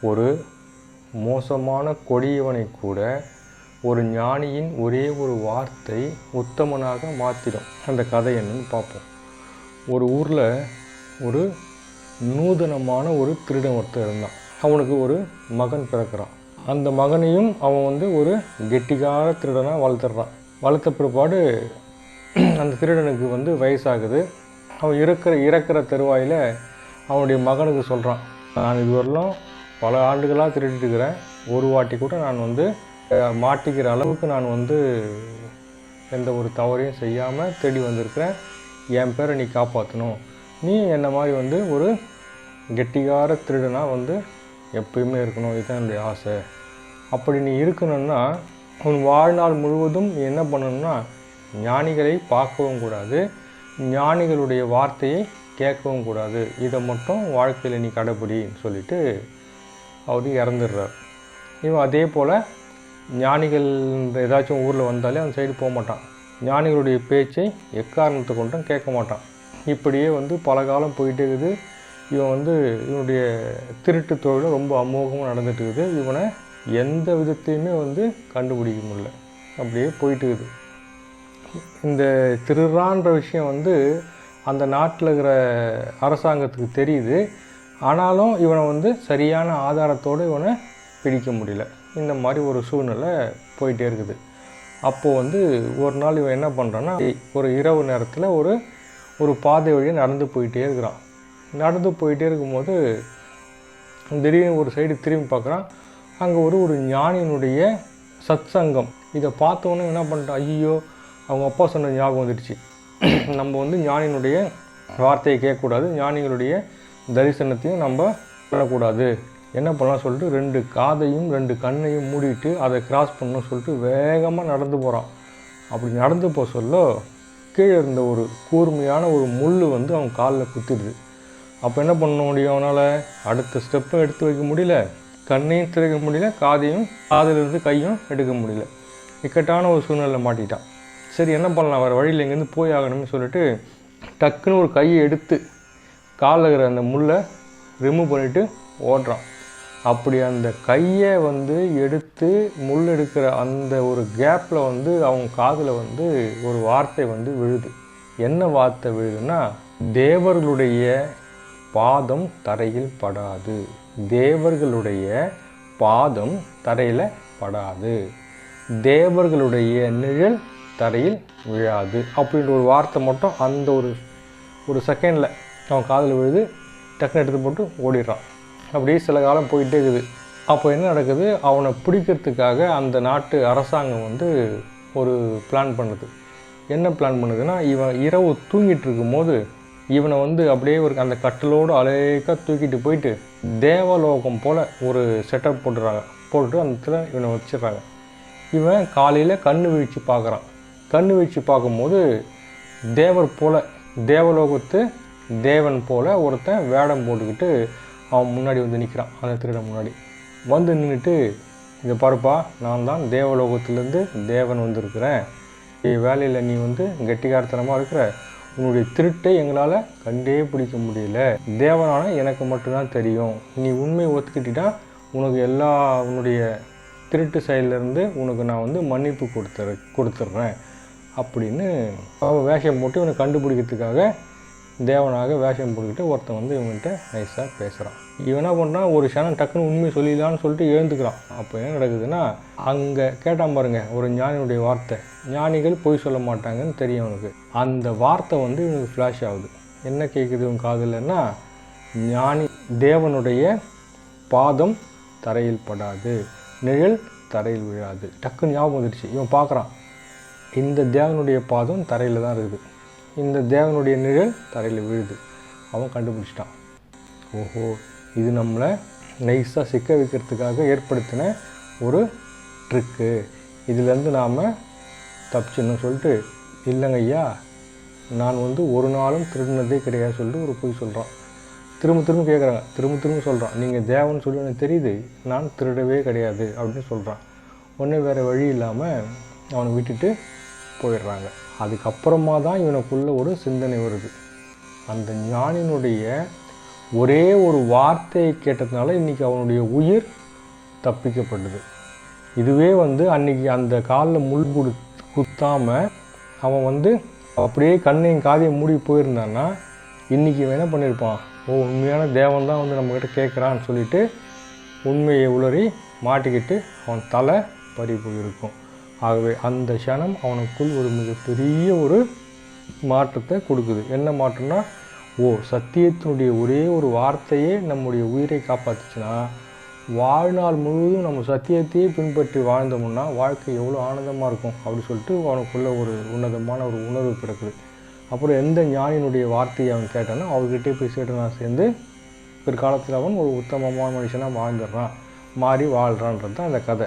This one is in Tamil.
ஒரு மோசமான கொடியவனை கூட ஒரு ஞானியின் ஒரே ஒரு வார்த்தை உத்தமனாக மாற்றிடும் அந்த கதை என்னன்னு பார்ப்போம். ஒரு ஊரில் ஒரு நூதனமான ஒரு திருடன் ஒருத்தர் இருந்தான். அவனுக்கு ஒரு மகன் பிறக்கிறான். அந்த மகனையும் அவன் வந்து ஒரு கெட்டிக்கார திருடனாக வளர்த்துட்றான் வளர்த்த பிற்பாடு அந்த திருடனுக்கு வந்து வயசாகுது. அவன் இருக்கிற இறக்குற தருவாயில் அவனுடைய மகனுக்கு சொல்கிறான் நான் இதுவரையிலும் பல ஆண்டுகளாக திருடிட்டுருக்கிறேன் ஒரு வாட்டி கூட நான் வந்து மாட்டிக்கிற அளவுக்கு நான் வந்து எந்த ஒரு தவறையும் செய்யாமல் தேடி வந்திருக்கிறேன். என் பேரை நீ காப்பாற்றணும் நீ என்ன மாதிரி வந்து ஒரு கெட்டிகார திருடனாக வந்து எப்பயுமே இருக்கணும். இதுதான் என்னுடைய ஆசை. அப்படி நீ இருக்கணும்னா உன் வாழ்நாள் முழுவதும் நீ என்ன பண்ணணும்னா ஞானிகளை பார்க்கவும் கூடாது. ஞானிகளுடைய வார்த்தையை கேட்கவும் கூடாது. இதை மட்டும் வாழ்க்கையில் நீ கடைப்பிடின்னு சொல்லிட்டு அவர் இறந்துடுறார். இவன் அதே போல் ஞானிகள் ஏதாச்சும் ஊரில் வந்தாலே அந்த சைடு போக மாட்டான். ஞானிகளுடைய பேச்சை எக்காரணத்தை கொண்டும் கேட்க மாட்டான். இப்படியே வந்து பல காலம் போயிட்டே இருக்குது. இவன் வந்து இவனுடைய திருட்டு தொழிலும் ரொம்ப அமோகமாக நடந்துட்டு இருக்குது. இவனை எந்த விதத்தையுமே வந்து கண்டுபிடிக்க முடியல. அப்படியே போயிட்டு இருக்குது. இந்த திருறான்ற விஷயம் வந்து அந்த நாட்டில் இருக்கிற அரசாங்கத்துக்கு தெரியுது. ஆனாலும் இவனை வந்து சரியான ஆதாரத்தோடு இவனை பிடிக்க முடியல. இந்த மாதிரி ஒரு சூழ்நிலை போயிட்டே இருக்குது. அப்போது வந்து ஒரு நாள் இவன் என்ன பண்ணுறான்னா ஒரு இரவு நேரத்தில் ஒரு ஒரு பாதை வழியாக நடந்து போயிட்டே இருக்கிறான். நடந்து போயிட்டே இருக்கும்போது திடீர்னு ஒரு சைடு திரும்பி பார்க்குறான். அங்கே ஒரு ஒரு ஞானியினுடைய சத்சங்கம். இதை பார்த்தோன்னே என்ன பண்ணிட்டான்? ஐயோ அவங்க அப்பா சொன்ன ஞாபகம் வந்துடுச்சு. நம்ம வந்து ஞானியினுடைய வார்த்தையை கேட்கக்கூடாது. ஞானிகளுடைய தரிசனத்தையும் நம்ம பண்ணக்கூடாது. என்ன பண்ணலாம் சொல்லிட்டு ரெண்டு காதையும் ரெண்டு கண்ணையும் மூடிட்டு அதை கிராஸ் பண்ணணும் சொல்லிட்டு வேகமாக நடந்து போகிறான் அப்படி நடந்து போக சொல்ல கீழே இருந்த ஒரு கூர்மையான ஒரு முள் வந்து அவன் காலில் குத்திடுது. அப்போ என்ன பண்ண முடியும் அவனால்? அடுத்த ஸ்டெப்பை எடுத்து வைக்க முடியல. கண்ணையும் திறக்க முடியல காதையும் காதிலிருந்து கையும் எடுக்க முடியல. இக்கட்டான ஒரு சூழ்நிலை மாட்டிட்டான். சரி என்ன பண்ணலாம்? வேறு வழியில் இங்கேருந்து போய் ஆகணும்னு சொல்லிட்டு டக்குன்னு ஒரு கையை எடுத்து காலில் இருக்கிற அந்த முள்ளை ரிமூவ் பண்ணிவிட்டு ஓடுறான். அப்படி அந்த கையை வந்து எடுத்து முள் எடுக்கிற அந்த ஒரு கேப்பில் வந்து அவங்க காதில் வந்து ஒரு வார்த்தை வந்து விழுது. என்ன வார்த்தை விழுதுன்னா தேவர்களுடைய பாதம் தரையில் படாது. தேவர்களுடைய பாதம் தரையில் படாது. தேவர்களுடைய நிழல் தரையில் விழாது. அப்படின்ற ஒரு வார்த்தை மட்டும் அந்த ஒரு ஒரு செகண்டில் அவன் காதில் விழுது டக்குன்னு எடுத்து போட்டு ஓடிடுறான். அப்படியே சில காலம் போயிட்டே இருக்குது. அப்போ என்ன நடக்குது? அவனை பிடிக்கிறதுக்காக அந்த நாட்டு அரசாங்கம் வந்து ஒரு பிளான் பண்ணுது. என்ன பிளான் பண்ணுதுன்னா இவன் இரவு தூங்கிட்டு இருக்கும்போது இவனை வந்து அப்படியே ஒரு அந்த கட்டிலோடு அலேக்காக தூக்கிட்டு போயிட்டு தேவலோகம் போல் ஒரு செட்டப் போட்டுறாங்க. போட்டு அந்த இடத்துல இவனை வச்சிடுறாங்க. இவன் காலையில் கண் வீழ்ச்சி பார்க்குறான். கண் வீழ்ச்சி பார்க்கும்போது தேவர் போல் தேவலோகத்து தேவன் போல் ஒருத்தன் வேடம் போட்டுக்கிட்டு அவன் முன்னாடி வந்து நிற்கிறான் அந்த திருடன் முன்னாடி. வந்து நின்றுட்டு இதை பருப்பா நான் தான் தேவலோகத்திலேருந்து தேவன் வந்திருக்கிறேன். என் வேலையில் நீ வந்து கெட்டிகாரத்தனமாக இருக்கிற உன்னுடைய திருட்டை எங்களால் கண்டே பிடிக்க முடியல. தேவனான எனக்கு மட்டும்தான் தெரியும். நீ உண்மையை ஒத்துக்கிட்டா உனக்கு எல்லா உன்னுடைய திருட்டு செயலிருந்து உனக்கு நான் வந்து மன்னிப்பு கொடுத்துற கொடுத்துட்றேன் அப்படின்னு அவன் வேஷம் போட்டு இவனை கண்டுபிடிக்கிறதுக்காக தேவனாக வேஷம் போட்டுக்கிட்டு ஒருத்தன் வந்து இவன்கிட்ட நைஸாக பேசுகிறான் இவன் என்ன பண்ணுறான் ஒரு க்ஷணம் டக்குன்னு உண்மை சொல்லிடலான்னு சொல்லிட்டு எழுந்துக்கிறான். அப்போ என்ன நடக்குதுன்னா அங்கே கேட்டான் பாருங்க ஒரு ஞானியுடைய வார்த்தை. ஞானிகள் பொய் சொல்ல மாட்டாங்கன்னு தெரியும் அவனுக்கு. அந்த வார்த்தை வந்து இவனுக்கு ஃப்ளாஷ் ஆகுது. என்ன கேட்குது இவன் காதலன்னா ஞானி தேவனுடைய பாதம் தரையில் படாது நிழல் தரையில் விழாது. டக்குன்னு ஞாபகம் வந்துடுச்சு இவன் பார்க்குறான் இந்த தேவனுடைய பாதம் தரையில் தான் இருக்குது. இந்த தேவனுடைய நிழல் தரையில் விழுது. அவன் கண்டுபிடிச்சிட்டான். ஓஹோ இது நம்மளை நைஸாக சிக்க வைக்கிறதுக்காக ஏற்படுத்தின ஒரு ட்ரிக்கு. இதுலேருந்து நாம் தப்பிச்சிடணும் சொல்லிட்டு இல்லைங்க ஐயா நான் வந்து ஒரு நாளும் திருடினதே கிடையாது சொல்லிட்டு ஒரு பொய் சொல்கிறான் திரும்ப திரும்ப கேட்குறாங்க திரும்ப திரும்ப சொல்கிறான் நீங்கள் தேவன் சொல்லி எனக்கு தெரியுது நான் திருடவே கிடையாது அப்படின்னு சொல்கிறான் ஒன்றும் வேறு வழி இல்லாமல் அவனை விட்டுட்டு போயிடுறாங்க. அதுக்கப்புறமா தான் இவனுக்குள்ள ஒரு சிந்தனை வருது. அந்த ஞானினுடைய ஒரே ஒரு வார்த்தையை கேட்டதுனால இன்றைக்கி அவனுடைய உயிர் தப்பிக்கப்பட்டது. இதுவே வந்து அன்னைக்கு அந்த காலில் முள் குடு குத்தாமல் அவன் வந்து அப்படியே கண்ணையும் காதையும் மூடி போயிருந்தான்னா இன்றைக்கி என்ன பண்ணியிருப்பான் ஓ உண்மையான தேவன் தான் வந்து நம்மக்கிட்ட கேட்குறான்னு சொல்லிட்டு உண்மையை உளறி மாட்டிக்கிட்டு அவன் தலை பறி போயிருக்கும். ஆகவே அந்த க்ஷணம் அவனுக்குள் ஒரு மிகப்பெரிய ஒரு மாற்றத்தை கொடுக்குது. என்ன மாற்றம்னா ஓ சத்தியத்தினுடைய ஒரே ஒரு வார்த்தையே நம்முடைய உயிரை காப்பாற்றுச்சுன்னா வாழ்நாள் முழுவதும் நம்ம சத்தியத்தையே பின்பற்றி வாழ்ந்தோம்னா வாழ்க்கை எவ்வளோ ஆனந்தமாக இருக்கும் அப்படி சொல்லிட்டு அவனுக்குள்ள ஒரு உன்னதமான ஒரு உணர்வு பிறக்குது. அப்புறம் எந்த ஞானியினுடைய வார்த்தையை அவன் கேட்டானோ அவர்கிட்டே போய் சேட்டனா சேர்ந்து பிற்காலத்தில் அவன் ஒரு உத்தமமான மனுஷனாக வாழ்ந்துடுறான் மாறி வாழ்கிறான்றது தான் அந்த கதை.